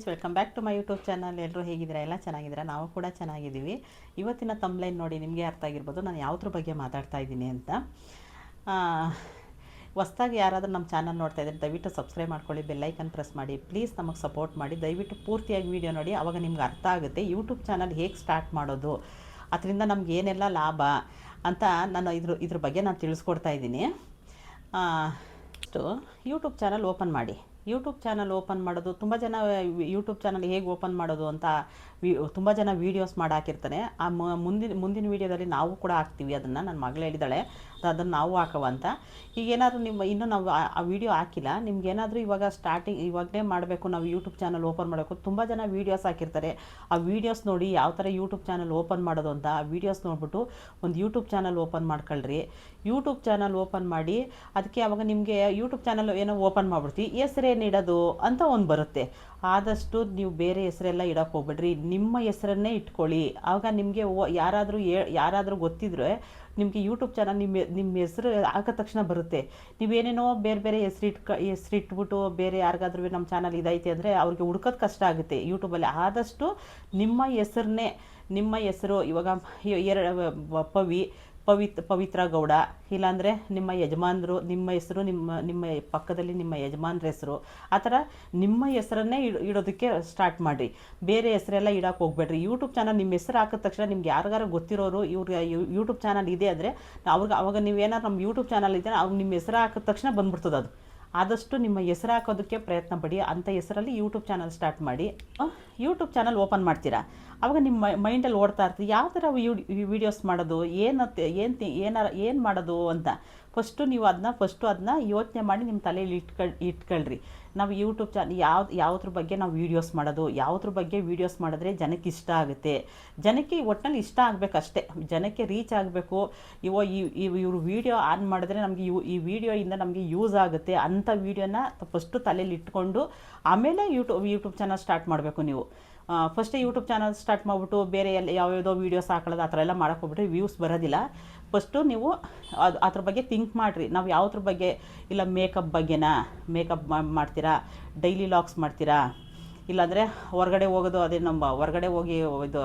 Friends welcome back to my YouTube channel ಎಲ್ಲರೂ ಹೇಗಿದ್ದೀರಾ? ಎಲ್ಲ ಚೆನ್ನಾಗಿದ್ದೀರಾ? ನಾವು ಕೂಡ ಚೆನ್ನಾಗಿದ್ದೀವಿ. ಇವತ್ತಿನ ತಮ್ಲೈನ್ ನೋಡಿ ನಿಮಗೆ ಅರ್ಥ ಆಗಿರ್ಬೋದು. ನಾನು ಯಾವುದ್ರ ಬಗ್ಗೆ ಮಾತಾಡ್ತಾ ಇದ್ದೀನಿ ಅಂತ. ಹೊಸ್ದಾಗಿ ಯಾರಾದರೂ ನಮ್ಮ ಚಾನಲ್ ನೋಡ್ತಾ ಇದ್ದಾರೆ ದಯವಿಟ್ಟು ಸಬ್ಸ್ಕ್ರೈಬ್ ಮಾಡ್ಕೊಳ್ಳಿ ಬೆಲ್ಲೈಕನ್ ಪ್ರೆಸ್ ಮಾಡಿ. ಪ್ಲೀಸ್ ನಮಗೆ ಸಪೋರ್ಟ್ ಮಾಡಿ. ದಯವಿಟ್ಟು ಪೂರ್ತಿಯಾಗಿ ವೀಡಿಯೋ ನೋಡಿ. ಅವಾಗ ನಿಮ್ಗೆ ಅರ್ಥ ಆಗುತ್ತೆ ಯೂಟ್ಯೂಬ್ ಚಾನಲ್ ಹೇಗೆ ಸ್ಟಾರ್ಟ್ ಮಾಡೋದು, ಅದರಿಂದ ನಮ್ಗೆ ಏನೆಲ್ಲ ಲಾಭ ಅಂತ ನಾನು ಇದ್ರ ಇದ್ರ ಬಗ್ಗೆ ನಾನು ತಿಳಿಸ್ಕೊಡ್ತಾ ಇದ್ದೀನಿ. ಅಷ್ಟು ಯೂಟ್ಯೂಬ್ ಚಾನಲ್ ಓಪನ್ ಮಾಡಿ. ಯೂಟ್ಯೂಬ್ ಚಾನಲ್ ಓಪನ್ ಮಾಡೋದು ತುಂಬ ಜನ ಯೂಟ್ಯೂಬ್ ಚಾನಲ್ ಹೇಗೆ ಓಪನ್ ಮಾಡೋದು ಅಂತ ವಿ ತುಂಬ ಜನ ವೀಡಿಯೋಸ್ ಮಾಡಿ ಹಾಕಿರ್ತಾನೆ ಆ ಮುಂದಿನ ಮುಂದಿನ ವೀಡಿಯೋದಲ್ಲಿ ನಾವು ಕೂಡ ಹಾಕ್ತೀವಿ ಅದನ್ನು ನನ್ನ ಮಗಳು ಹೇಳಿದಾಳೆ. ಅದನ್ನು ನಾವು ಹಾಕವ ಅಂತ. ಈಗ ಏನಾದರೂ ನಿಮ್ಮ ಇನ್ನೂ ನಾವು ಆ- ವೀಡಿಯೋ ಹಾಕಿಲ್ಲ. ನಿಮ್ಗೇನಾದರೂ ಇವಾಗ ಸ್ಟಾರ್ಟಿಂಗ್ ಇವಾಗಲೇ ಮಾಡಬೇಕು. ನಾವು ಯೂಟ್ಯೂಬ್ ಚಾನಲ್ ಓಪನ್ ಮಾಡಬೇಕು ತುಂಬ ಜನ ವೀಡಿಯೋಸ್ ಹಾಕಿರ್ತಾರೆ. ಆ ವೀಡಿಯೋಸ್ ನೋಡಿ ಯಾವ ಥರ ಯೂಟ್ಯೂಬ್ ಚಾನಲ್ ಓಪನ್ ಮಾಡೋದು ಅಂತ ಆ ವೀಡಿಯೋಸ್ ನೋಡ್ಬಿಟ್ಟು ಒಂದು ಯೂಟ್ಯೂಬ್ ಚಾನಲ್ ಓಪನ್ ಮಾಡ್ಕೊಳ್ರಿ. ಯೂಟ್ಯೂಬ್ ಚಾನಲ್ ಓಪನ್ ಮಾಡಿ ಅದಕ್ಕೆ ಅವಾಗ ನಿಮಗೆ ಯೂಟ್ಯೂಬ್ ಚಾನಲ್ ಏನೋ ಓಪನ್ ಮಾಡ್ಬಿಡ್ತೀವಿ ಹೆಸರೇನಿಡೋದು ಅಂತ ಒಂದು ಬರುತ್ತೆ. ಆದಷ್ಟು ನೀವು ಬೇರೆ ಹೆಸರೆಲ್ಲ ಇಡೋಕೆ ಹೋಗ್ಬೇಡ್ರಿ. ನಿಮ್ಮ ಹೆಸರನ್ನೇ ಇಟ್ಕೊಳ್ಳಿ. ಆವಾಗ ನಿಮಗೆ ಯಾರಾದರೂ ಯಾರಾದರೂ ಗೊತ್ತಿದ್ರೆ ನಿಮಗೆ ಯೂಟ್ಯೂಬ್ ಚಾನಲ್ ನಿಮ್ಮ ನಿಮ್ಮ ಹೆಸರು ಹಾಕಿದ ತಕ್ಷಣ ಬರುತ್ತೆ. ನೀವೇನೇನೋ ಬೇರೆ ಬೇರೆ ಹೆಸರು ಇಟ್ಕ ಹೆಸರು ಇಟ್ಬಿಟ್ಟು ಬೇರೆ ಯಾರಿಗಾದ್ರೂ ನಮ್ಮ ಚಾನಲ್ ಇದೈತೆ ಅಂದರೆ ಅವ್ರಿಗೆ ಹುಡ್ಕೋದು ಕಷ್ಟ ಆಗುತ್ತೆ. ಯೂಟ್ಯೂಬಲ್ಲಿ ಆದಷ್ಟು ನಿಮ್ಮ ಹೆಸರನ್ನೇ, ನಿಮ್ಮ ಹೆಸರು ಇವಾಗ ಎರಡು ಪವಿ ಪವಿತ್ ಪವಿತ್ರ ಗೌಡ ಇಲ್ಲಾಂದರೆ ನಿಮ್ಮ ಯಜಮಾನರು, ನಿಮ್ಮ ಹೆಸರು, ನಿಮ್ಮ ನಿಮ್ಮ ಪಕ್ಕದಲ್ಲಿ ನಿಮ್ಮ ಯಜಮಾನ್ರ ಹೆಸರು, ಆ ಥರ ನಿಮ್ಮ ಹೆಸರನ್ನೇ ಇಡ್, ಇಡೋದಕ್ಕೆ ಸ್ಟಾರ್ಟ್ ಮಾಡಿರಿ. ಬೇರೆ ಹೆಸರೆಲ್ಲ ಇಡೋಕೆ ಹೋಗ್ಬೇಡ್ರಿ. ಯೂಟ್ಯೂಬ್ ಚಾನಲ್ ನಿಮ್ಮ ಹೆಸರು ಹಾಕಿದ ತಕ್ಷಣ ನಿಮ್ಗೆ ಯಾರಿಗಾರು ಗೊತ್ತಿರೋರು ಇವ್ರಿಗೆ ಯೂಟ್ಯೂಬ್ ಚಾನಲ್ ಇದೆ ಅಂದರೆ ಅವ್ರಿಗೆ, ಅವಾಗ ನೀವೇನಾದ್ರು ನಮ್ಮ ಯೂಟ್ಯೂಬ್ ಚಾನಲ್ ಇದೆ ಅವ್ರು ನಿಮ್ಮ ಹೆಸರು ಹಾಕಿದ ತಕ್ಷಣ ಬಂದ್ಬಿಡ್ತದೆ ಅದು ಆದಷ್ಟು ನಿಮ್ಮ ಹೆಸರು ಹಾಕೋದಕ್ಕೆ ಪ್ರಯತ್ನ ಪಡಿ. ಅಂಥ ಹೆಸರಲ್ಲಿ ಯೂಟ್ಯೂಬ್ ಚಾನಲ್ ಸ್ಟಾರ್ಟ್ ಮಾಡಿ. ಯೂಟ್ಯೂಬ್ ಚಾನಲ್ ಓಪನ್ ಮಾಡ್ತೀರಾ? ಆವಾಗ ನಿಮ್ಮ ಮೈಂಡಲ್ಲಿ ಓಡ್ತಾ ಇರ್ತೀವಿ ಯಾವ ಥರ ವೀಡಿಯೋಸ್ ಮಾಡೋದು ಏನು ಏನು ಏನಾರ ಏನು ಮಾಡೋದು ಅಂತ. ಫಸ್ಟು ನೀವು ಅದನ್ನ ಫಸ್ಟು ಅದನ್ನ ಯೋಚನೆ ಮಾಡಿ ನಿಮ್ಮ ತಲೆಯಲ್ಲಿ ಇಟ್ಕೊಳ್ ಇಟ್ಕೊಳ್ರಿ. ನಾವು ಯೂಟ್ಯೂಬ್ ಚಾನಲ್ ಯಾವ್ದು, ಯಾವುದ್ರ ಬಗ್ಗೆ ನಾವು ವೀಡಿಯೋಸ್ ಮಾಡೋದು, ಯಾವ್ದ್ರ ಬಗ್ಗೆ ವೀಡಿಯೋಸ್ ಮಾಡಿದ್ರೆ ಜನಕ್ಕೆ ಇಷ್ಟ ಆಗುತ್ತೆ. ಜನಕ್ಕೆ ಒಟ್ಟಿನಲ್ಲಿ ಇಷ್ಟ ಆಗಬೇಕಷ್ಟೇ ಜನಕ್ಕೆ ರೀಚ್ ಆಗಬೇಕು. ಇವ ಇವರು ವೀಡಿಯೋ ಆನ್ ಮಾಡಿದ್ರೆ ನಮಗೆ ಯು ಈ ವೀಡಿಯೋಯಿಂದ ನಮಗೆ ಯೂಸ್ ಆಗುತ್ತೆ ಅಂಥ ವೀಡಿಯೋನ ಫಸ್ಟು ತಲೆಯಲ್ಲಿ ಇಟ್ಕೊಂಡು ಆಮೇಲೆ ಯೂಟ್ಯೂಬ್ ಯೂಟ್ಯೂಬ್ ಚಾನಲ್ ಸ್ಟಾರ್ಟ್ ಮಾಡಬೇಕು ನೀವು. ಫಸ್ಟ್ ಯೂಟ್ಯೂಬ್ ಚಾನಲ್ ಸ್ಟಾರ್ಟ್ ಮಾಡಿಬಿಟ್ಟು ಬೇರೆ ಎಲ್ಲ ಯಾವ್ಯಾವುದೋ ವೀಡಿಯೋಸ್ ಹಾಕೊಳ್ಳೋದು, ಆ ಥರ ಎಲ್ಲ ಮಾಡೋಕೆ ಹೋಗ್ಬಿಟ್ರೆ ವ್ಯೂಸ್ ಬರೋದಿಲ್ಲ. ಫಸ್ಟು ನೀವು ಅದು ಅದ್ರ ಬಗ್ಗೆ ಥಿಂಕ್ ಮಾಡಿರಿ. ನಾವು ಯಾವ್ದ್ರ ಬಗ್ಗೆ, ಇಲ್ಲ ಮೇಕಪ್ ಬಗ್ಗೆನಾ ಮೇಕಪ್ ಮಾಡ್ತೀರಾ ಡೈಲಿ ಲಾಕ್ಸ್ ಮಾಡ್ತೀರಾ, ಇಲ್ಲಾಂದರೆ ಹೊರಗಡೆ ಹೋಗೋದು ಅದೇ ನಮ್ಮ ಹೊರಗಡೆ ಹೋಗಿ ಇದು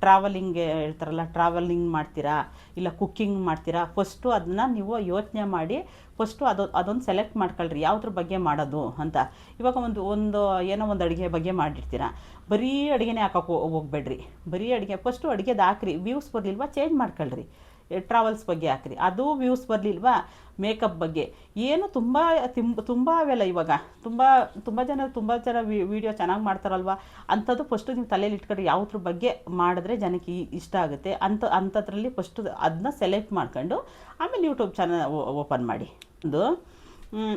ಟ್ರಾವೆಲಿಂಗ್ ಹೇಳ್ತಾರಲ್ಲ ಟ್ರಾವೆಲಿಂಗ್ ಮಾಡ್ತೀರಾ ಇಲ್ಲ ಕುಕ್ಕಿಂಗ್ ಮಾಡ್ತೀರಾ ಫಸ್ಟು ಅದನ್ನ ನೀವು ಯೋಚನೆ ಮಾಡಿ ಫಸ್ಟು ಅದು, ಅದೊಂದು ಸೆಲೆಕ್ಟ್ ಮಾಡ್ಕೊಳ್ರಿ, ಯಾವುದ್ರ ಬಗ್ಗೆ ಮಾಡೋದು ಅಂತ. ಇವಾಗ ಒಂದು ಒಂದು, ಏನೋ ಒಂದು ಅಡುಗೆ ಬಗ್ಗೆ ಮಾಡಿರ್ತೀರ, ಬರೀ ಅಡುಗೆನೇ ಹಾಕೋಕೆ ಹೋಗ್ಬೇಡ್ರಿ. ಬರೀ ಅಡುಗೆ ಫಸ್ಟು ಅಡುಗೆದು ಹಾಕ್ರಿ ವ್ಯೂಸ್ ಬರಲಿಲ್ವಾ ಚೇಂಜ್ ಮಾಡ್ಕೊಳ್ರಿ. ಟ್ರಾವೆಲ್ಸ್ ಬಗ್ಗೆ ಹಾಕ್ರಿ. ಅದು ವ್ಯೂಸ್ ಬರಲಿಲ್ವಾ? ಮೇಕಪ್ ಬಗ್ಗೆ. ಏನು ತುಂಬ ತಿಂಬ ಅವೆಲ್ಲ ಇವಾಗ. ತುಂಬ ತುಂಬ ಜನ ತುಂಬ ಜನ ವೀಡಿಯೋ ಚೆನ್ನಾಗಿ ಮಾಡ್ತಾರಲ್ವ? ಅಂಥದ್ದು ಫಸ್ಟು ನೀವು ತಲೆಯಲ್ಲಿ ಇಟ್ಕೊಂಡು ಯಾವ್ದ್ರ ಬಗ್ಗೆ ಮಾಡಿದ್ರೆ ಜನಕ್ಕೆ ಇಷ್ಟ ಆಗುತ್ತೆ. ಅಂಥ, ಅಂಥದ್ರಲ್ಲಿ ಫಸ್ಟು ಅದನ್ನ ಸೆಲೆಕ್ಟ್ ಮಾಡ್ಕೊಂಡು ಆಮೇಲೆ ಯೂಟ್ಯೂಬ್ ಚಾನಲ್ ಓಪನ್ ಮಾಡಿ. ಒಂದು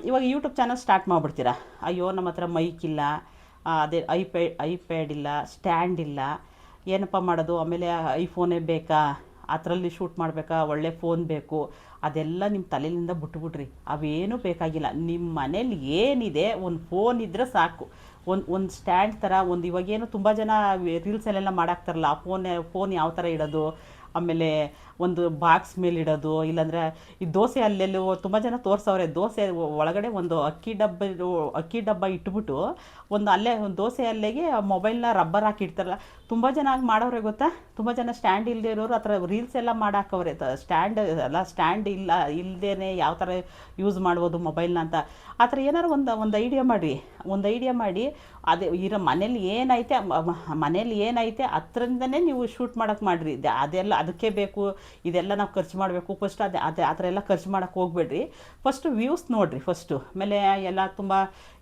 ಇವಾಗ ಯೂಟ್ಯೂಬ್ ಚಾನಲ್ ಸ್ಟಾರ್ಟ್ ಮಾಡಿಬಿಡ್ತೀರಾ? ಅಯ್ಯೋ, ನಮ್ಮ ಹತ್ರ ಮೈಕ್ ಇಲ್ಲ. ಅದೇ ಐಪ್ಯಾಡ್ ಐಪ್ಯಾಡ್ ಇಲ್ಲ ಸ್ಟ್ಯಾಂಡ್ ಇಲ್ಲ. ಏನಪ್ಪ ಮಾಡೋದು? ಆಮೇಲೆ ಐಫೋನೇ ಬೇಕಾ? ಅದರಲ್ಲಿ ಶೂಟ್ ಮಾಡಬೇಕಾ? ಒಳ್ಳೆ ಫೋನ್ ಬೇಕು. ಅದೆಲ್ಲ ನಿಮ್ಮ ತಲೆಯಿಂದ ಬಿಟ್ಬಿಡ್ರಿ. ಅವೇನೂ ಬೇಕಾಗಿಲ್ಲ. ನಿಮ್ಮ ಮನೇಲಿ ಏನಿದೆ, ಒಂದು ಫೋನ್ ಇದ್ದರೆ ಸಾಕು. ಒಂದು ಒಂದು ಸ್ಟ್ಯಾಂಡ್ ಥರ ಒಂದು ಇವಾಗೇನು ತುಂಬ ಜನ ರೀಲ್ಸಲ್ಲೆಲ್ಲ ಮಾಡಾಕ್ತಾರಲ್ಲ, ಆ ಫೋನ್ ಫೋನ್ ಯಾವ ಥರ ಇಡೋದು? ಆಮೇಲೆ ಒಂದು ಬಾಕ್ಸ್ ಮೇಲೆ ಇಡೋದು, ಇಲ್ಲಾಂದರೆ ಈ ದೋಸೆ ಅಲ್ಲೆಲ್ಲೂ ತುಂಬ ಜನ ತೋರಿಸವ್ರೆ, ದೋಸೆ ಒಳಗಡೆ ಒಂದು ಅಕ್ಕಿ ಡಬ್ಬ ಅಕ್ಕಿ ಡಬ್ಬ ಇಟ್ಬಿಟ್ಟು ಒಂದು ಅಲ್ಲೇ, ಒಂದು ದೋಸೆ ಅಲ್ಲೆಗೆ ಮೊಬೈಲ್ನ ರಬ್ಬರ್ ಹಾಕಿ ಇಡ್ತಾರಲ್ಲ ತುಂಬ ಜನ ಹಾಗೆ ಮಾಡೋರೆ ಗೊತ್ತಾ? ತುಂಬ ಜನ ಸ್ಟ್ಯಾಂಡ್ ಇಲ್ಲದೆ ಇರೋರು ಆ ಥರ ರೀಲ್ಸ್ ಎಲ್ಲ ಮಾಡಾಕವ್ರೆ. ಸ್ಟ್ಯಾಂಡ್ ಅಲ್ಲ ಸ್ಟ್ಯಾಂಡ್ ಇಲ್ಲ ಇಲ್ಲದೇ ಯಾವ ಥರ ಯೂಸ್ ಮಾಡ್ಬೋದು ಮೊಬೈಲ್ನ ಅಂತ. ಆ ಥರ ಏನಾರು ಒಂದು ಒಂದು ಐಡಿಯಾ ಮಾಡಿ ಒಂದು ಐಡಿಯಾ ಮಾಡಿ, ಅದೇ ಇರೋ ಮನೇಲಿ ಏನೈತೆ ಮನೇಲಿ ಏನೈತೆ ಹತ್ರದಿಂದನೇ ನೀವು ಶೂಟ್ ಮಾಡೋಕ್ಕೆ ಮಾಡಿರಿ. ಅದೆಲ್ಲ, ಅದಕ್ಕೆ ಬೇಕು, ಇದೆಲ್ಲ ನಾವು ಖರ್ಚು ಮಾಡಬೇಕು ಫಸ್ಟ್ ಅದೇ ಅದೇ, ಆ ಥರ ಎಲ್ಲ ಖರ್ಚು ಮಾಡೋಕ್ಕೆ ಹೋಗ್ಬೇಡ್ರಿ. ಫಸ್ಟು ವ್ಯೂಸ್ ನೋಡಿರಿ ಫಸ್ಟು ಆಮೇಲೆ ಎಲ್ಲ ತುಂಬ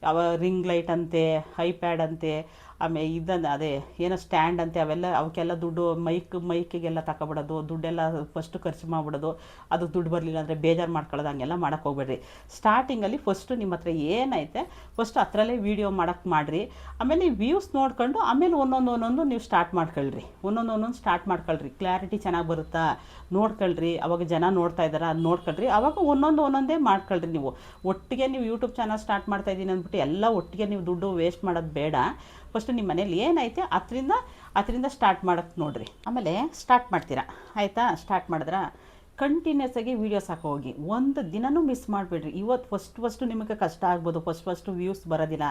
ಯಾವ ರಿಂಗ್ ಲೈಟ್ ಅಂತೆ ಐಪ್ಯಾಡ್ ಅಂತೆ ಆಮೇಲೆ ಇದನ್ನು ಅದೇ, ಏನೋ ಸ್ಟ್ಯಾಂಡ್ ಅಂತೆ, ಅವೆಲ್ಲ ಅವಕ್ಕೆಲ್ಲ ದುಡ್ಡು ಮೈಕ್ ಮೈಕಿಗೆಲ್ಲ ತಗೊಬಿಡೋದು ದುಡ್ಡೆಲ್ಲ ಫಸ್ಟು ಖರ್ಚು ಮಾಡಿಬಿಡೋದು, ಅದು ದುಡ್ಡು ಬರಲಿಲ್ಲ ಅಂದರೆ ಬೇಜಾರು ಮಾಡ್ಕೊಳ್ಳೋದು, ಹಂಗೆಲ್ಲ ಮಾಡೋಕೆ ಹೋಗ್ಬೇಡ್ರಿ. ಸ್ಟಾರ್ಟಿಂಗಲ್ಲಿ ಫಸ್ಟು ನಿಮ್ಮ ಹತ್ರ ಏನೈತೆ ಫಸ್ಟ್ ಹತ್ರಲ್ಲೇ ವೀಡಿಯೋ ಮಾಡೋಕ್ಕೆ ಮಾಡಿರಿ. ಆಮೇಲೆ ವ್ಯೂಸ್ ನೋಡ್ಕೊಂಡು, ಆಮೇಲೆ ಒಂದೊಂದು ಒಂದೊಂದು ನೀವು ಸ್ಟಾರ್ಟ್ ಮಾಡ್ಕೊಳ್ರಿ. ಒಂದೊಂದು ಒಂದೊಂದು ಸ್ಟಾರ್ಟ್ ಮಾಡ್ಕೊಳ್ರಿ. ಕ್ಲಾರಿಟಿ ಚೆನ್ನಾಗಿ ಬರುತ್ತಾ? ನೋಡ್ಕೊಳ್ರಿ. ಅವಾಗ ಜನ ನೋಡ್ತಾ ಇದ್ದಾರಾ? ನೋಡ್ಕೊಳ್ರಿ. ಅವಾಗ ಒಂದೊಂದು ಒಂದೊಂದೇ ಮಾಡ್ಕೊಳ್ರಿ ನೀವು. ಒಟ್ಟಿಗೆ ನೀವು ಯೂಟ್ಯೂಬ್ ಚಾನಲ್ ಸ್ಟಾರ್ಟ್ ಮಾಡ್ತಾ ಇದ್ದೀನಿ ಅಂದ್ಬಿಟ್ಟು ಎಲ್ಲ ಒಟ್ಟಿಗೆ ನೀವು ದುಡ್ಡು ವೇಸ್ಟ್ ಮಾಡೋದು ಬೇಡ. ಫಸ್ಟ್ ನಿಮ್ಮ ಮನೇಲಿ ಏನೈತೆ, ಅದರಿಂದ ಅದರಿಂದ ಸ್ಟಾರ್ಟ್ ಮಾಡೋಕ್ಕೆ ನೋಡ್ರಿ. ಆಮೇಲೆ ಸ್ಟಾರ್ಟ್ ಮಾಡ್ತೀರಾ? ಆಯಿತಾ? ಸ್ಟಾರ್ಟ್ ಮಾಡಿದ್ರ ಕಂಟಿನ್ಯೂಸ್ ಆಗಿ ವೀಡಿಯೋಸ್ ಹಾಕೋ ಹೋಗಿ. ಒಂದು ದಿನನೂ ಮಿಸ್ ಮಾಡಬೇಡ್ರಿ. ಇವತ್ತು ಫಸ್ಟ್ ಫಸ್ಟು ನಿಮಗೆ ಕಷ್ಟ ಆಗ್ಬೋದು. ಫಸ್ಟ್ ಫಸ್ಟು ವ್ಯೂಸ್ ಬರೋದಿಲ್ಲ.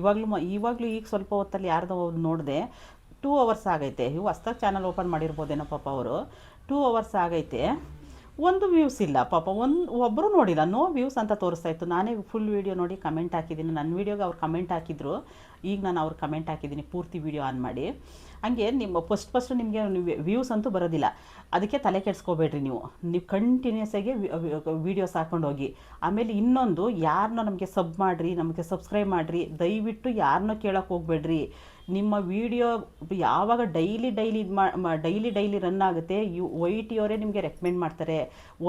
ಇವಾಗಲೂ ಇವಾಗಲೂ ಈಗ ಸ್ವಲ್ಪ ಹೊತ್ತಲ್ಲಿ ಯಾರ್ದೋ ನೋಡಿದೆ ಟೂ ಅವರ್ಸ್ ಆಗೈತೆ. ಇವು ಹೊಸ ಚಾನಲ್ ಓಪನ್ ಮಾಡಿರ್ಬೋದೇನೋ ಪಾಪ ಅವರು. ಟೂ ಅವರ್ಸ್ ಆಗೈತೆ. ಒಂದು ವ್ಯೂಸ್ ಇಲ್ಲ ಪಾಪ. ಒಂದು ಒಬ್ಬರು ನೋಡಿಲ್ಲ. ನೋ ವ್ಯೂಸ್ ಅಂತ ತೋರಿಸ್ತಾ ಇತ್ತು. ನಾನೇ ಫುಲ್ ವೀಡಿಯೋ ನೋಡಿ ಕಮೆಂಟ್ ಹಾಕಿದ್ದೀನಿ. ನನ್ನ ವೀಡಿಯೋಗೆ ಅವ್ರು ಕಮೆಂಟ್ ಹಾಕಿದ್ರು. ಈಗ ನಾನು ಅವ್ರು ಕಮೆಂಟ್ ಹಾಕಿದ್ದೀನಿ, ಪೂರ್ತಿ ವಿಡಿಯೋ ಆನ್ ಮಾಡಿ. ಹಂಗೆ ನಿಮ್ಮ ಫಸ್ಟ್ ಫಸ್ಟ್ ನಿಮಗೆ ವ್ಯೂಸ್ ಅಂತೂ ಬರೋದಿಲ್ಲ. ಅದಕ್ಕೆ ತಲೆ ಕೆಡ್ಸ್ಕೋಬೇಡ್ರಿ ನೀವು. ನೀವು ಕಂಟಿನ್ಯೂಸ್ ಆಗಿ ವೀಡಿಯೋಸ್ ಹಾಕೊಂಡು ಹೋಗಿ. ಆಮೇಲೆ ಇನ್ನೊಂದು ಯಾರನ್ನೋ ನಮಗೆ ಸಬ್ ಮಾಡಿರಿ, ನಮಗೆ ಸಬ್ಸ್ಕ್ರೈಬ್ ಮಾಡಿರಿ, ದಯವಿಟ್ಟು ಯಾರನ್ನೋ ಕೇಳೋಕೆ ಹೋಗ್ಬೇಡ್ರಿ. ನಿಮ್ಮ ವಿಡಿಯೋ ಯಾವಾಗ ಡೈಲಿ ಡೈಲಿ ಮಾ ಡೈಲಿ ಡೈಲಿ ರನ್ ಆಗುತ್ತೆ, ಯು ವೈ ಟಿ ಅವರೇ ನಿಮಗೆ ರೆಕಮೆಂಡ್ ಮಾಡ್ತಾರೆ.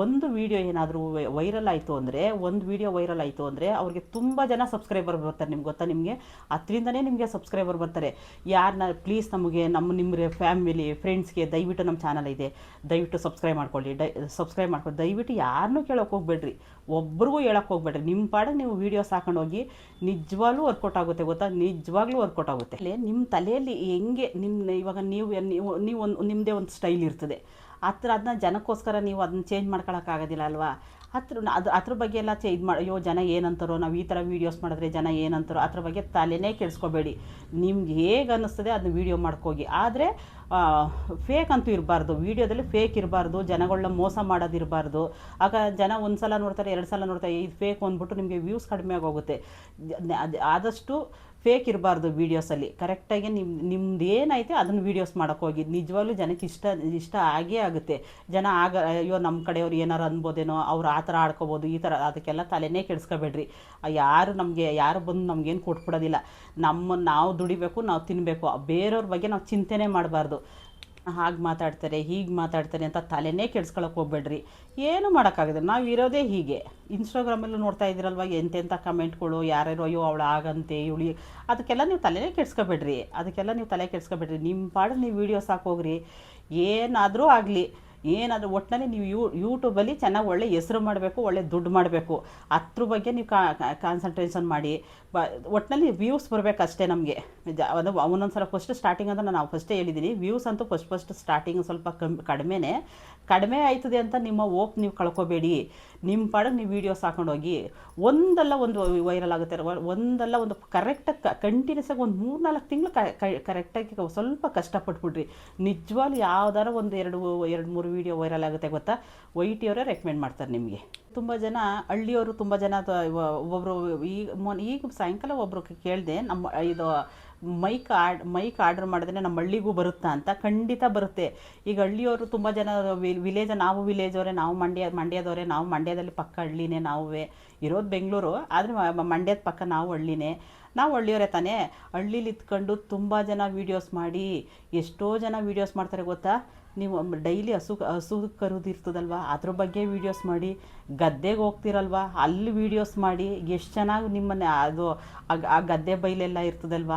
ಒಂದು ವಿಡಿಯೋ ಏನಾದರೂ ವೈರಲ್ ಆಯಿತು ಅಂದರೆ, ಒಂದು ವಿಡಿಯೋ ವೈರಲ್ ಆಯಿತು ಅಂದರೆ, ಅವ್ರಿಗೆ ತುಂಬ ಜನ ಸಬ್ಸ್ಕ್ರೈಬರ್ ಬರ್ತಾರೆ ನಿಮ್ಗೆ, ಗೊತ್ತಾ ನಿಮಗೆ? ಅದರಿಂದನೇ ನಿಮಗೆ ಸಬ್ಸ್ಕ್ರೈಬರ್ ಬರ್ತಾರೆ. ಯಾರನ್ನ ಪ್ಲೀಸ್ ನಮಗೆ ನಮ್ಮ ನಿಮ್ಮ ಫ್ಯಾಮಿಲಿ ಫ್ರೆಂಡ್ಸ್ಗೆ ದಯವಿಟ್ಟು ನಮ್ಮ ಚಾನಲ್ ಇದೆ. ದಯವಿಟ್ಟು ಸಬ್ಸ್ಕ್ರೈಬ್ ಮಾಡ್ಕೊಳ್ಳಿ. ಡೈ ಸಬ್ಸ್ಕ್ರೈಬ್ ಮಾಡ್ಕೊಳ್ಳಿ ದಯವಿಟ್ಟು ಯಾರನ್ನೂ ಕೇಳೋಕೆ ಹೋಗ್ಬೇಡ್ರಿ. ಒಬ್ರಿಗೂ ಹೇಳೋಕೆ ಹೋಗ್ಬೇಡ್ರಿ. ನಿಮ್ಮ ಪಾಡಿಗೆ ನೀವು ವೀಡಿಯೋಸ್ ಹಾಕೊಂಡೋಗಿ ನಿಜವಾಗ್ಲೂ ವರ್ಕೌಟ್ ಆಗುತ್ತೆ, ಗೊತ್ತಾ? ನಿಜವಾಗ್ಲೂ ವರ್ಕೌಟ್ ಆಗುತ್ತೆ. ನಿಮ್ಮ ತಲೆಯಲ್ಲಿ ಹೆಂಗೆ ನಿಮ್ಮ ಇವಾಗ ನೀವು ನೀವು ನೀವು ಒಂದು ನಿಮ್ಮದೇ ಒಂದು ಸ್ಟೈಲ್ ಇರ್ತದೆ. ಹತ್ರ ಅದನ್ನ ಜನಕ್ಕೋಸ್ಕರ ನೀವು ಅದನ್ನ ಚೇಂಜ್ ಮಾಡ್ಕೊಳಕ್ಕಾಗೋದಿಲ್ಲ ಅಲ್ವಾ? ಹತ್ರ ಅದು ಅದ್ರ ಬಗ್ಗೆ ಎಲ್ಲ ಚೇಂಜ್ ಮಾಡಿ ಅಯ್ಯೋ ಜನ ಏನಂತಾರೋ, ನಾವು ಈ ಥರ ವೀಡಿಯೋಸ್ ಮಾಡಿದ್ರೆ ಜನ ಏನಂತಾರೋ ಅದ್ರ ಬಗ್ಗೆ ತಲೆನೇ ಕೆಡಿಸ್ಕೋಬೇಡಿ. ನಿಮ್ಗೆ ಹೇಗೆ ಅನ್ನಿಸ್ತದೆ ಅದನ್ನ ವೀಡಿಯೋ ಮಾಡ್ಕೋಗಿ. ಆದರೆ ಫೇಕ್ ಅಂತೂ ಇರಬಾರ್ದು. ವೀಡಿಯೋದಲ್ಲಿ ಫೇಕ್ ಇರಬಾರ್ದು. ಜನಗಳನ್ನ ಮೋಸ ಮಾಡೋದಿರಬಾರ್ದು. ಆಗ ಜನ ಒಂದು ಸಲ ನೋಡ್ತಾರೆ ಎರಡು ಸಲ ನೋಡ್ತಾರೆ, ಇದು ಫೇಕ್ ಅಂದ್ಬಿಟ್ಟು ನಿಮಗೆ ವ್ಯೂಸ್ ಕಡಿಮೆ ಆಗೋಗುತ್ತೆ. ಆದಷ್ಟು ಫೇಕ್ ಇರಬಾರ್ದು ವೀಡಿಯೋಸಲ್ಲಿ ಕರೆಕ್ಟಾಗಿ ನಿಮ್ಮ ನಿಮ್ದು ಏನೈತೆ ಅದನ್ನು ವೀಡಿಯೋಸ್ ಮಾಡೋಕ್ಕೋಗಿ ನಿಜವಾಗ್ಲೂ ಜನಕ್ಕೆ ಇಷ್ಟ ಇಷ್ಟ ಆಗೇ ಆಗುತ್ತೆ. ಜನ ಆಗ, ಅಯ್ಯೋ ನಮ್ಮ ಕಡೆಯವ್ರು ಏನಾರು ಅನ್ಬೋದೇನೋ, ಅವ್ರು ಆ ಥರ ಆಡ್ಕೋಬೋದು, ಈ ಥರ ಅದಕ್ಕೆಲ್ಲ ತಲೆನೇ ಕೆಡಿಸ್ಕೋಬೇಡ್ರಿ. ಯಾರು ನಮಗೆ, ಯಾರು ಬಂದು ನಮಗೇನು ಕೊಟ್ಬಿಡೋದಿಲ್ಲ. ನಮ್ಮ ನಾವು ದುಡಿಬೇಕು, ನಾವು ತಿನ್ನಬೇಕು ಬೇರೆಯವ್ರ ಬಗ್ಗೆ ನಾವು ಚಿಂತೆನೇ ಮಾಡಬಾರ್ದು. ಹಾಗೆ ಮಾತಾಡ್ತಾರೆ, ಹೀಗೆ ಮಾತಾಡ್ತಾರೆ ಅಂತ ತಲೆನೇ ಕೆಡ್ಸ್ಕೊಳಕ್ಕೆ ಹೋಗ್ಬೇಡ್ರಿ. ಏನು ಮಾಡೋಕ್ಕಾಗದೆ ನಾವು ಇರೋದೇ ಹೀಗೆ. ಇನ್ಸ್ಟಾಗ್ರಾಮಲ್ಲೂ ನೋಡ್ತಾ ಇದ್ದೀರಲ್ವ ಎಂತೆಂಥ ಕಮೆಂಟ್ಗಳು, ಯಾರ್ಯಾರು ಅಯ್ಯೋ ಅವಳು ಆಗಂತೆ, ಇವಳಿ ಅದಕ್ಕೆಲ್ಲ ನೀವು ತಲೆನೇ ಕೆಡ್ಸ್ಕೊಬೇಡ್ರಿ. ಅದಕ್ಕೆಲ್ಲ ನೀವು ತಲೆ ಕೆಡ್ಸ್ಕೊಬೇಡ್ರಿ. ನಿಮ್ಮ ಪಾಡಲ್ಲಿ ನೀವು ವೀಡಿಯೋಸ್ ಹಾಕೋಗ್ರಿ ಏನಾದರೂ ಆಗಲಿ. ಏನಾದರೂ ಒಟ್ಟಿನಲ್ಲಿ ನೀವು ಯೂ ಯೂಟ್ಯೂಬಲ್ಲಿ ಚೆನ್ನಾಗಿ ಒಳ್ಳೆ ಹೆಸರು ಮಾಡಬೇಕು, ಒಳ್ಳೆ ದುಡ್ಡು ಮಾಡಬೇಕು. ಅದ್ರ ಬಗ್ಗೆ ನೀವು ಕಾನ್ಸಂಟ್ರೇಷನ್ ಮಾಡಿ. ಬ ಒಟ್ಟಿನಲ್ಲಿ ವ್ಯೂಸ್ ಬರಬೇಕಷ್ಟೇ ನಮಗೆ. ನಿಜ ಅದು ಒಂದೊಂದು ಫಸ್ಟ್ ಸ್ಟಾರ್ಟಿಂಗ್ ಅಂತ ನಾನು ಫಸ್ಟೇ ಹೇಳಿದ್ದೀನಿ ವ್ಯೂಸ್ ಅಂತೂ ಫಸ್ಟ್ ಫಸ್ಟ್ ಸ್ಟಾರ್ಟಿಂಗ್ ಸ್ವಲ್ಪ ಕಮ್ಮಿ ಕಡಿಮೆನೇ. ಕಡಿಮೆ ಆಯ್ತದೆ ಅಂತ ನಿಮ್ಮ ಓಪ್ ನೀವು ಕಳ್ಕೊಬೇಡಿ. ನಿಮ್ಮ ಪಾಡಕ್ಕೆ ನೀವು ವೀಡಿಯೋಸ್ ಹಾಕೊಂಡೋಗಿ. ಒಂದಲ್ಲ ಒಂದು ವೈರಲ್ ಆಗುತ್ತೆ. ಒಂದಲ್ಲ ಒಂದು ಕರೆಕ್ಟಾಗಿ ಕಂಟಿನ್ಯೂಸ್ ಆಗಿ ಒಂದು ಮೂರು ನಾಲ್ಕು ತಿಂಗಳು ಕರೆಕ್ಟಾಗಿ ಸ್ವಲ್ಪ ಕಷ್ಟಪಟ್ಬಿಡ್ರಿ. ನಿಜವಾಗ್ಲೂ ಯಾವ್ದಾರ ಒಂದು ಎರಡು ಎರಡು ಮೂರು ವೀಡಿಯೋ ವೈರಲ್ ಆಗುತ್ತೆ ಗೊತ್ತಾ? ವೈಟಿಯವರೇ ರೆಕಮೆಂಡ್ ಮಾಡ್ತಾರೆ ನಿಮಗೆ. ತುಂಬ ಜನ ಹಳ್ಳಿಯವರು ತುಂಬ ಜನ ಒಬ್ಬರು ಈಗ ಮೊನ್ ಈಗ ಸಾಯಂಕಾಲ ಒಬ್ಬರು ಕೇಳಿದೆ ನಮ್ಮ ಇದು ಮೈಕ್ ಆರ್ಡ್ ಮೈಕ್ ಆರ್ಡ್ರ್ ಮಾಡಿದ್ರೆ ನಮ್ಮ ಹಳ್ಳಿಗೂ ಬರುತ್ತಾ ಅಂತ ಖಂಡಿತ ಬರುತ್ತೆ. ಈಗ ಹಳ್ಳಿಯವರು ತುಂಬ ಜನ ವಿಲೇಜ್ ನಾವು ವಿಲೇಜ್ ಅವರೇ ನಾವು ಮಂಡ್ಯ, ಮಂಡ್ಯದವರೇ, ನಾವು ಮಂಡ್ಯದಲ್ಲಿ ಪಕ್ಕ ಹಳ್ಳಿನೇ ನಾವೇ ಇರೋದು ಬೆಂಗಳೂರು, ಆದರೆ ಮಂಡ್ಯದ ಪಕ್ಕ ನಾವು ಹಳ್ಳಿನೇ. ನಾವು ಹಳ್ಳಿಯವರೇ ತಾನೇ. ಹಳ್ಳೀಲಿ ಇತ್ಕೊಂಡು ತುಂಬ ಜನ ವೀಡಿಯೋಸ್ ಮಾಡಿ ಎಷ್ಟೋ ಜನ ವೀಡಿಯೋಸ್ ಮಾಡ್ತಾರೆ ಗೊತ್ತಾ? ನೀವು ಡೈಲಿ ಹಸು ಹಸು ಕರುದಿರ್ತದಲ್ವ? ಅದ್ರ ಬಗ್ಗೆ ವೀಡಿಯೋಸ್ ಮಾಡಿ, ಗದ್ದೆಗೆ ಹೋಗ್ತಿರಲ್ವ? ಅಲ್ಲಿ ವೀಡಿಯೋಸ್ ಮಾಡಿ, ಎಷ್ಟು ಚೆನ್ನಾಗಿ ನಿಮ್ಮನ್ನು ಅದು ಆ ಗದ್ದೆ ಬೈಲೆಲ್ಲ ಇರ್ತದಲ್ವ?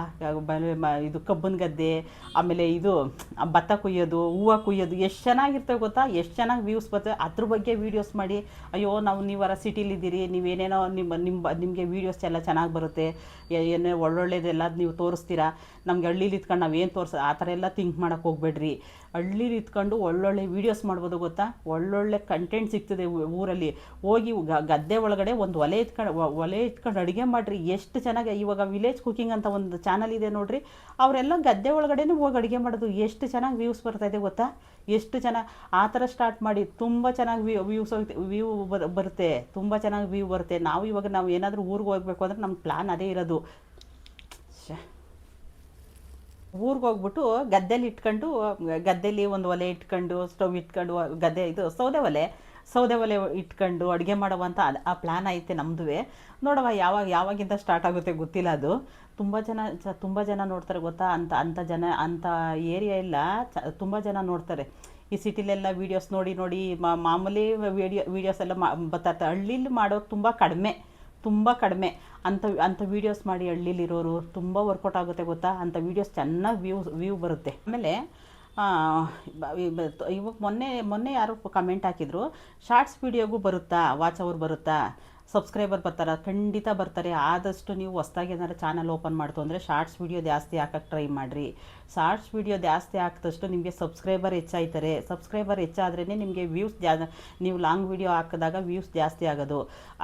ಇದು ಕಬ್ಬನ ಗದ್ದೆ, ಆಮೇಲೆ ಇದು ಭತ್ತ ಕುಯ್ಯೋದು, ಹೂವು ಕುಯ್ಯೋದು, ಎಷ್ಟು ಚೆನ್ನಾಗಿರ್ತವೆ ಗೊತ್ತಾ? ಎಷ್ಟು ಚೆನ್ನಾಗಿ ವ್ಯೂಸ್ ಬರ್ತವೆ? ಅದ್ರ ಬಗ್ಗೆ ವೀಡಿಯೋಸ್ ಮಾಡಿ, ಅಯ್ಯೋ, ನಾವು ನೀವರ ಸಿಟಿಲಿದ್ದೀರಿ ನೀವೇನೇನೋ ನಿಮ್ಮ ನಿಮ್ಮ ನಿಮಗೆ ವೀಡಿಯೋಸ್ ಎಲ್ಲ ಚೆನ್ನಾಗಿ ಬರುತ್ತೆ ಏನೇ ಒಳ್ಳೊಳ್ಳೇದೆಲ್ಲ ನೀವು ತೋರಿಸ್ತೀರಾ? ನಮ್ಗೆ ಹಳ್ಳೀಲಿ ಇತ್ಕೊಂಡು ನಾವೇನು ತೋರಿಸ, ಆ ಥರ ಎಲ್ಲ ಥಿಂಕ್ ಮಾಡೋಕ್ಕೆ ಹೋಗ್ಬೇಡ್ರಿ. ಹಳ್ಳೀಲಿ ಇತ್ಕೊಂಡು ಒಳ್ಳೊಳ್ಳೆ ವೀಡಿಯೋಸ್ ಮಾಡ್ಬೋದು ಗೊತ್ತಾ? ಒಳ್ಳೊಳ್ಳೆ ಕಂಟೆಂಟ್ ಸಿಗ್ತದೆ ಊರಲ್ಲಿ. ಹೋಗಿ ಗದ್ದೆ ಒಳಗಡೆ ಒಂದು ಒಲೆ ಇಟ್ಕೊಂಡು ಒಲೆ ಇಟ್ಕೊಂಡು ಅಡುಗೆ ಮಾಡಿರಿ. ಎಷ್ಟು ಚೆನ್ನಾಗಿ ಇವಾಗ ವಿಲೇಜ್ ಕುಕಿಂಗ್ ಅಂತ ಒಂದು ಚಾನಲ್ ಇದೆ ನೋಡಿರಿ. ಅವರೆಲ್ಲ ಗದ್ದೆ ಒಳಗಡೆನೂ ಹೋಗಿ ಅಡುಗೆ ಮಾಡೋದು. ಎಷ್ಟು ಚೆನ್ನಾಗಿ ವ್ಯೂಸ್ ಬರ್ತಾಯಿದೆ ಗೊತ್ತಾ? ಎಷ್ಟು ಚೆನ್ನಾಗಿ ಆ ಥರ ಸ್ಟಾರ್ಟ್ ಮಾಡಿ ತುಂಬ ಚೆನ್ನಾಗಿ ವ್ಯೂ ವ್ಯೂಸ್ ವ್ಯೂ ಬರುತ್ತೆ. ತುಂಬ ಚೆನ್ನಾಗಿ ವ್ಯೂ ಬರುತ್ತೆ. ನಾವು ಇವಾಗ ನಾವು ಏನಾದರೂ ಊರಿಗೆ ಹೋಗ್ಬೇಕು ಅಂದರೆ ನಮ್ಮ ಪ್ಲ್ಯಾನ್ ಅದೇ ಇರೋದು. ಊರಿಗೆ ಹೋಗ್ಬಿಟ್ಟು ಗದ್ದೆಲಿ ಇಟ್ಕೊಂಡು, ಗದ್ದೆಲಿ ಒಂದು ಒಲೆ ಇಟ್ಕೊಂಡು, ಸ್ಟವ್ ಇಟ್ಕೊಂಡು, ಗದ್ದೆ ಇದು ಸೌದೆ ಒಲೆ ಸೌದೆ ಒಲೆ ಇಟ್ಕೊಂಡು ಅಡುಗೆ ಮಾಡುವಂಥ ಆ ಪ್ಲ್ಯಾನ್ ಐತೆ ನಮ್ಮದು ನೋಡವ ಯಾವಾಗ, ಯಾವಾಗಿಂದ ಸ್ಟಾರ್ಟ್ ಆಗುತ್ತೆ ಗೊತ್ತಿಲ್ಲ ಅದು. ತುಂಬ ಜನ ತುಂಬ ಜನ ನೋಡ್ತಾರೆ ಗೊತ್ತಾ? ಅಂತ ಅಂಥ ಜನ ಅಂಥ ಏರಿಯಾ ಎಲ್ಲ ಚ, ತುಂಬ ಜನ ನೋಡ್ತಾರೆ. ಈ ಸಿಟಿಲೆಲ್ಲ ವೀಡಿಯೋಸ್ ನೋಡಿ ನೋಡಿ ಮಾಮೂಲಿ ವೀಡಿಯೋ ವೀಡಿಯೋಸ್ ಎಲ್ಲ ಮಾ ಬರ್ತಾರೆ ಹಳ್ಳಿಲಿ ಮಾಡೋದು ತುಂಬ ಕಡಿಮೆ ತುಂಬ ಕಡಿಮೆ. ಅಂಥ ಅಂಥ ವೀಡಿಯೋಸ್ ಮಾಡಿ ಹಳ್ಳಿಲಿರೋರು ತುಂಬ ವರ್ಕೌಟ್ ಆಗುತ್ತೆ ಗೊತ್ತಾ? ಅಂಥ ವೀಡಿಯೋಸ್ ಚೆನ್ನಾಗಿ ವ್ಯೂ ವ್ಯೂ ಬರುತ್ತೆ. ಆಮೇಲೆ ಇವಾಗ ಮೊನ್ನೆ ಮೊನ್ನೆ ಯಾರೋ ಕಮೆಂಟ್ ಹಾಕಿದ್ರು ಶಾರ್ಟ್ಸ್ ವೀಡಿಯೋಗೂ ಬರುತ್ತಾ? ವಾಚ್ ಅವ್ರು ಬರುತ್ತಾ? ಸಬ್ಸ್ಕ್ರೈಬರ್ ಬರ್ತಾರೆ, ಖಂಡಿತ ಬರ್ತಾರೆ. ಆದಷ್ಟು ನೀವು ಹೊಸ್ದಾಗಿ ಏನಾದ್ರು ಚಾನಲ್ ಓಪನ್ ಮಾಡ್ತು ಅಂದರೆ ಶಾರ್ಟ್ಸ್ ವೀಡಿಯೋ ಜಾಸ್ತಿ ಹಾಕಕ್ಕೆ ಟ್ರೈ ಮಾಡಿರಿ. ಶಾರ್ಟ್ಸ್ ವೀಡಿಯೋ ಜಾಸ್ತಿ ಹಾಕಿದಷ್ಟು ನಿಮಗೆ ಸಬ್ಸ್ಕ್ರೈಬರ್ ಹೆಚ್ಚಾಯ್ತಾರೆ. ಸಬ್ಸ್ಕ್ರೈಬರ್ ಹೆಚ್ಚಾದ್ರೇ ನಿಮಗೆ ವ್ಯೂಸ್ ಜಾ, ನೀವು ಲಾಂಗ್ ವೀಡಿಯೋ ಹಾಕಿದಾಗ ವ್ಯೂಸ್ ಜಾಸ್ತಿ ಆಗೋದು.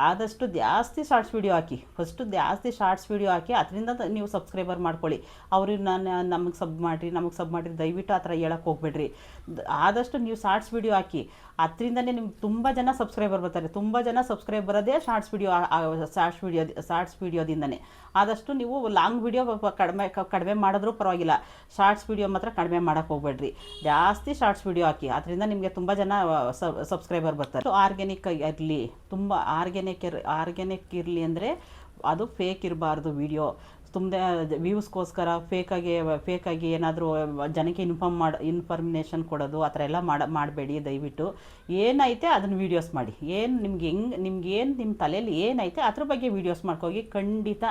ಆದಷ್ಟು ಜಾಸ್ತಿ ಶಾರ್ಟ್ಸ್ ವೀಡಿಯೋ ಹಾಕಿ. ಫಸ್ಟು ಜಾಸ್ತಿ ಶಾರ್ಟ್ಸ್ ವೀಡಿಯೋ ಹಾಕಿ, ಅದರಿಂದ ನೀವು ಸಬ್ಸ್ಕ್ರೈಬರ್ ಮಾಡ್ಕೊಳ್ಳಿ. ಅವ್ರಿಗೆ ನಾನು ನಮಗೆ ಸಬ್ ಮಾಡಿರಿ, ನಮಗೆ ಸಬ್ ಮಾಡಿರಿ, ದಯವಿಟ್ಟು ಆ ಥರ ಹೇಳಕ್ಕೆ ಹೋಗ್ಬೇಡ್ರಿ. ಆದಷ್ಟು ನೀವು ಶಾರ್ಟ್ಸ್ ವೀಡಿಯೋ ಹಾಕಿ. ಅದರಿಂದನೇ ನಿಮ್ಗೆ ತುಂಬ ಜನ ಸಬ್ಸ್ಕ್ರೈಬರ್ ಬರ್ತಾರೆ. ತುಂಬ ಜನ ಸಬ್ಸ್ಕ್ರೈಬ್ ಬರೋದೇ shorts video shorts video shorts ವಿಡಿಯೋದಿಂದನೇ ಆದಷ್ಟು ನೀವು ಲಾಂಗ್ ವಿಡಿಯೋ ಕಡಿಮೆ ಕಡಿಮೆ ಮಾಡಿದ್ರೂ ಪರವಾಗಿಲ್ಲ. ಶಾರ್ಟ್ಸ್ ವಿಡಿಯೋ ಮಾತ್ರ ಕಡಿಮೆ ಮಾಡೋಕ್ಕೆ ಹೋಗ್ಬೇಡ್ರಿ. ಜಾಸ್ತಿ ಶಾರ್ಟ್ಸ್ ವಿಡಿಯೋ ಹಾಕಿ. ಅದರಿಂದ ನಿಮಗೆ ತುಂಬ ಜನ ಸಬ್ಸ್ಕ್ರೈಬರ್ ಬರ್ತಾರೆ. ಆರ್ಗ್ಯಾನಿಕ್ ಇರಲಿ. ತುಂಬ ಆರ್ಗ್ಯಾನಿಕ್ ಇರ್ ಆರ್ಗ್ಯಾನಿಕ್ ಇರಲಿ ಅಂದರೆ ಅದು ಫೇಕ್ ಇರಬಾರ್ದು ವಿಡಿಯೋ ತುಂಬ ವ್ಯೂಸ್ಗೋಸ್ಕರ ಫೇಕಾಗಿ ಫೇಕಾಗಿ ಏನಾದರೂ, ಜನಕ್ಕೆ ಇನ್ಫಾರ್ಮ್ ಮಾಡಿ ಇನ್ಫಾರ್ಮೇಷನ್ ಕೊಡೋದು, ಆ ಥರ ಎಲ್ಲ ಮಾಡ, ಮಾಡಬೇಡಿ ದಯವಿಟ್ಟು. ಏನೈತೆ ಅದನ್ನು ವೀಡಿಯೋಸ್ ಮಾಡಿ. ಏನು ನಿಮ್ಗೆ ಹೆಂಗೆ, ನಿಮ್ಗೆ ಏನು ನಿಮ್ಮ ತಲೆಯಲ್ಲಿ ಏನೈತೆ ಅದ್ರ ಬಗ್ಗೆ ವೀಡಿಯೋಸ್ ಮಾಡ್ಕೋಗಿ ಖಂಡಿತ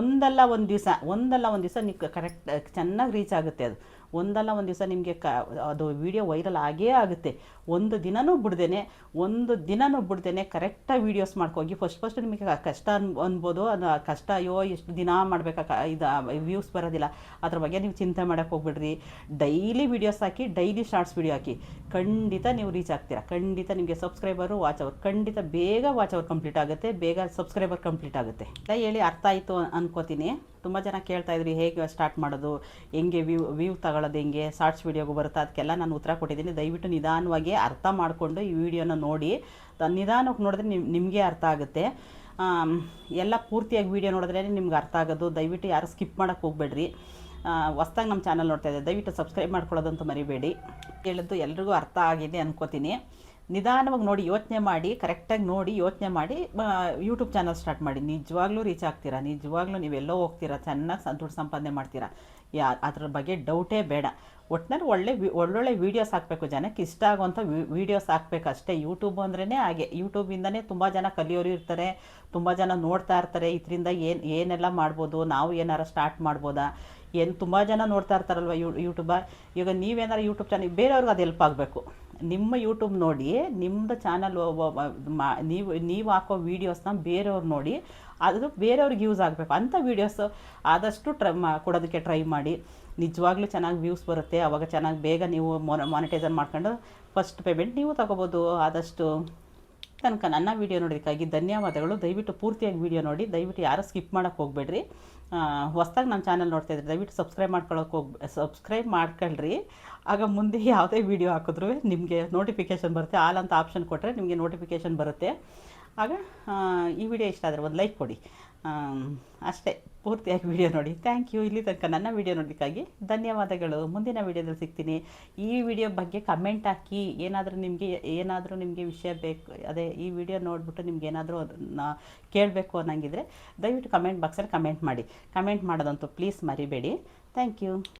ಒಂದಲ್ಲ ಒಂದು ದಿವಸ, ಒಂದಲ್ಲ ಒಂದು ದಿವಸ ನಿಮ್ಗೆ ಕರೆಕ್ಟ್ ಚೆನ್ನಾಗಿ ರೀಚ್ ಆಗುತ್ತೆ ಅದು. ಒಂದಲ್ಲ ಒಂದು ದಿವಸ ನಿಮಗೆ ಕ, ಅದು ವೀಡಿಯೋ ವೈರಲ್ ಆಗೇ ಆಗುತ್ತೆ. ಒಂದು ದಿನನೂ ಬಿಡ್ದೇನೆ, ಒಂದು ದಿನನೂ ಬಿಡ್ದೇನೆ ಕರೆಕ್ಟಾಗಿ ವೀಡಿಯೋಸ್ ಮಾಡ್ಕೋಗಿ ಫಸ್ಟ್ ಫಸ್ಟ್ ನಿಮಗೆ ಕಷ್ಟ ಅನ್, ಅನ್ಬೋದು, ಅದು ಕಷ್ಟ, ಅಯ್ಯೋ ಎಷ್ಟು ದಿನ ಮಾಡಬೇಕಾ ಇದು ವ್ಯೂಸ್ ಬರೋದಿಲ್ಲ, ಅದ್ರ ಬಗ್ಗೆ ನೀವು ಚಿಂತೆ ಮಾಡೋಕ್ಕೆ ಹೋಗ್ಬಿಡ್ರಿ. ಡೈಲಿ ವೀಡಿಯೋಸ್ ಹಾಕಿ ಡೈಲಿ ಶಾರ್ಟ್ಸ್ ವೀಡಿಯೋ ಹಾಕಿ, ಖಂಡಿತ ನೀವು ರೀಚ್ ಆಗ್ತೀರಾ. ಖಂಡಿತ ನಿಮಗೆ ಸಬ್ಸ್ಕ್ರೈಬರು ವಾಚ್ ಅವರ್ ಖಂಡಿತ ಬೇಗ ವಾಚ್ ಅವರ್ ಕಂಪ್ಲೀಟ್ ಆಗುತ್ತೆ, ಬೇಗ ಸಬ್ಸ್ಕ್ರೈಬರ್ ಕಂಪ್ಲೀಟ್ ಆಗುತ್ತೆ. ಹೇಳಿ ಅರ್ಥ ಆಯಿತು ಅನ್ಕೋತೀನಿ. ತುಂಬ ಜನ ಕೇಳ್ತಾ ಇದ್ರಿ, ಹೇಗೆ ಸ್ಟಾರ್ಟ್ ಮಾಡೋದು, ಹೆಂಗೆ ವ್ಯೂ ವ್ಯೂ ತಗೊಳ್ಳೋದು ಹೆಂಗೆ ಶಾರ್ಟ್ಸ್ ವೀಡಿಯೋಗೂ ಬರುತ್ತಾ, ಅದಕ್ಕೆಲ್ಲ ನಾನು ಉತ್ತರ ಕೊಟ್ಟಿದ್ದೀನಿ. ದಯವಿಟ್ಟು ನಿಧಾನವಾಗಿ ಅರ್ಥ ಮಾಡಿಕೊಂಡು ಈ ವಿಡಿಯೋನ ನೋಡಿ. ನಿಧಾನಕ್ಕೆ ನೋಡಿದ್ರೆ ನಿಮ್, ನಿಮಗೆ ಅರ್ಥ ಆಗುತ್ತೆ. ಎಲ್ಲ ಪೂರ್ತಿಯಾಗಿ ವಿಡಿಯೋ ನೋಡಿದ್ರೆ ನಿಮ್ಗೆ ಅರ್ಥ ಆಗೋದು. ದಯವಿಟ್ಟು ಯಾರು ಸ್ಕಿಪ್ ಮಾಡೋಕ್ಕೆ ಹೋಗಬೇಡ್ರಿ. ಹೊಸ್ದಾಗಿ ನಮ್ಮ ಚಾನಲ್ ನೋಡ್ತಾ ಇದ್ದೆ ದಯವಿಟ್ಟು ಸಬ್ಸ್ಕ್ರೈಬ್ ಮಾಡ್ಕೊಳ್ಳೋದಂತೂ ಮರಿಬೇಡಿ. ಹೇಳಿದ್ದು ಎಲ್ರಿಗೂ ಅರ್ಥ ಆಗಿದೆ ಅನ್ಕೋತೀನಿ. ನಿಧಾನವಾಗಿ ನೋಡಿ, ಯೋಚನೆ ಮಾಡಿ, ಕರೆಕ್ಟಾಗಿ ನೋಡಿ, ಯೋಚನೆ ಮಾಡಿ ಯೂಟ್ಯೂಬ್ ಚಾನಲ್ ಸ್ಟಾರ್ಟ್ ಮಾಡಿ. ನಿಜವಾಗ್ಲೂ ರೀಚ್ ಆಗ್ತೀರಾ? ನಿಜವಾಗ್ಲೂ ನೀವೆಲ್ಲೋ ಹೋಗ್ತೀರಾ? ಚೆನ್ನಾಗಿ ದುಡ್ಡು ಸಂಪಾದನೆ ಮಾಡ್ತೀರಾ? ಯಾ, ಅದ್ರ ಬಗ್ಗೆ ಡೌಟೇ ಬೇಡ. ಒಟ್ಟಿನಲ್ಲಿ ಒಳ್ಳೆ ಒಳ್ಳೊಳ್ಳೆ ವೀಡಿಯೋಸ್ ಹಾಕಬೇಕು ಜನಕ್ಕೆ. ಇಷ್ಟ ಆಗುವಂಥ ವೀಡಿಯೋಸ್ ಹಾಕ್ಬೇಕು ಅಷ್ಟೇ. ಯೂಟ್ಯೂಬ್ ಅಂದ್ರೇ ಹಾಗೆ. ಯೂಟ್ಯೂಬಿಂದನೇ ತುಂಬ ಜನ ಕಲಿಯೋರು ಇರ್ತಾರೆ. ತುಂಬ ಜನ ನೋಡ್ತಾ ಇರ್ತಾರೆ. ಇದರಿಂದ ಏನು, ಏನೆಲ್ಲ ಮಾಡ್ಬೋದು? ನಾವು ಏನಾರು ಸ್ಟಾರ್ಟ್ ಮಾಡ್ಬೋದಾ? ಏನು, ತುಂಬ ಜನ ನೋಡ್ತಾ ಇರ್ತಾರಲ್ವ ಯೂ ಯೂಟ್ಯೂಬ ಈಗ ನೀವೇನಾರು ಯೂಟ್ಯೂಬ್ ಚಾನಲ್ ಬೇರೆಯವ್ರಿಗೆ ಅದು ಹೆಲ್ಪ್ ಆಗಬೇಕು. ನಿಮ್ಮ ಯೂಟ್ಯೂಬ್ ನೋಡಿ ನಿಮ್ಮದು ಚಾನಲ್ ನೀವು ನೀವು ಹಾಕೋ ವೀಡಿಯೋಸ್ನ ಬೇರೆಯವ್ರು ನೋಡಿ, ಅದು ಬೇರೆಯವ್ರಿಗೆ ಯೂಸ್ ಆಗಬೇಕು. ಅಂಥ ವೀಡಿಯೋಸ್ ಆದಷ್ಟು ಟ್ರೈ ಮಾ, ಕೊಡೋದಕ್ಕೆ ಟ್ರೈ ಮಾಡಿ. ನಿಜವಾಗ್ಲೂ ಚೆನ್ನಾಗಿ ವ್ಯೂಸ್ ಬರುತ್ತೆ. ಆವಾಗ ಚೆನ್ನಾಗಿ ಬೇಗ ನೀವು ಮಾನಿಟೈಸರ್ ಮಾಡ್ಕೊಂಡು ಫಸ್ಟ್ ಪೇಮೆಂಟ್ ನೀವು ತಗೋಬೋದು. ಆದಷ್ಟು ತನಕ ನನ್ನ ವೀಡಿಯೋ ನೋಡೋದಕ್ಕಾಗಿ ಧನ್ಯವಾದಗಳು. ದಯವಿಟ್ಟು ಪೂರ್ತಿಯಾಗಿ ವೀಡಿಯೋ ನೋಡಿ. ದಯವಿಟ್ಟು ಯಾರೂ ಸ್ಕಿಪ್ ಮಾಡೋಕ್ಕೆ ಹೋಗಬೇಡ್ರಿ. ಹೊಸ್ದಾಗಿ ನನ್ನ ಚಾನಲ್ ನೋಡ್ತಾ ಇದ್ರೆ ದಯವಿಟ್ಟು ಸಬ್ಸ್ಕ್ರೈಬ್ ಮಾಡ್ಕೊಳ್ಳೋಕೆ ಹೋಗಿ ಸಬ್ಸ್ಕ್ರೈಬ್ ಮಾಡ್ಕೊಳ್ರಿ. ಆಗ ಮುಂದೆ ಯಾವುದೇ ವೀಡಿಯೋ ಹಾಕಿದ್ರು ನಿಮಗೆ ನೋಟಿಫಿಕೇಷನ್ ಬರುತ್ತೆ. ಆಲ್ ಅಂತ ಆಪ್ಷನ್ ಕೊಟ್ಟರೆ ನಿಮಗೆ ನೋಟಿಫಿಕೇಷನ್ ಬರುತ್ತೆ. ಆಗ ಈ ವಿಡಿಯೋ ಇಷ್ಟ ಆದರೆ ಒಂದು ಲೈಕ್ ಕೊಡಿ. ಅಷ್ಟೇ, ಪೂರ್ತಿಯಾಗಿ ವಿಡಿಯೋ ನೋಡಿ. ಥ್ಯಾಂಕ್ ಯು ಇಲ್ಲಿ ತನಕ ನನ್ನ ವಿಡಿಯೋ ನೋಡಲಿಕ್ಕಾಗಿ ಧನ್ಯವಾದಗಳು. ಮುಂದಿನ ವಿಡಿಯೋದಲ್ಲಿ ಸಿಗ್ತೀನಿ. ಈ ವಿಡಿಯೋ ಬಗ್ಗೆ ಕಮೆಂಟ್ ಹಾಕಿ, ಏನಾದರೂ ನಿಮಗೆ ಏನಾದರೂ ನಿಮಗೆ ವಿಷಯ ಬೇಕು, ಅದೇ, ಈ ವಿಡಿಯೋ ನೋಡಿಬಿಟ್ಟು ನಿಮ್ಗೆ ಏನಾದರೂ ಅದನ್ನ ಕೇಳಬೇಕು ಅನ್ನಂಗಿದ್ರೆ ದಯವಿಟ್ಟು ಕಮೆಂಟ್ ಬಾಕ್ಸಲ್ಲಿ ಕಮೆಂಟ್ ಮಾಡಿ. ಕಮೆಂಟ್ ಮಾಡೋದಂತೂ ಪ್ಲೀಸ್ ಮರಿಬೇಡಿ. Thank you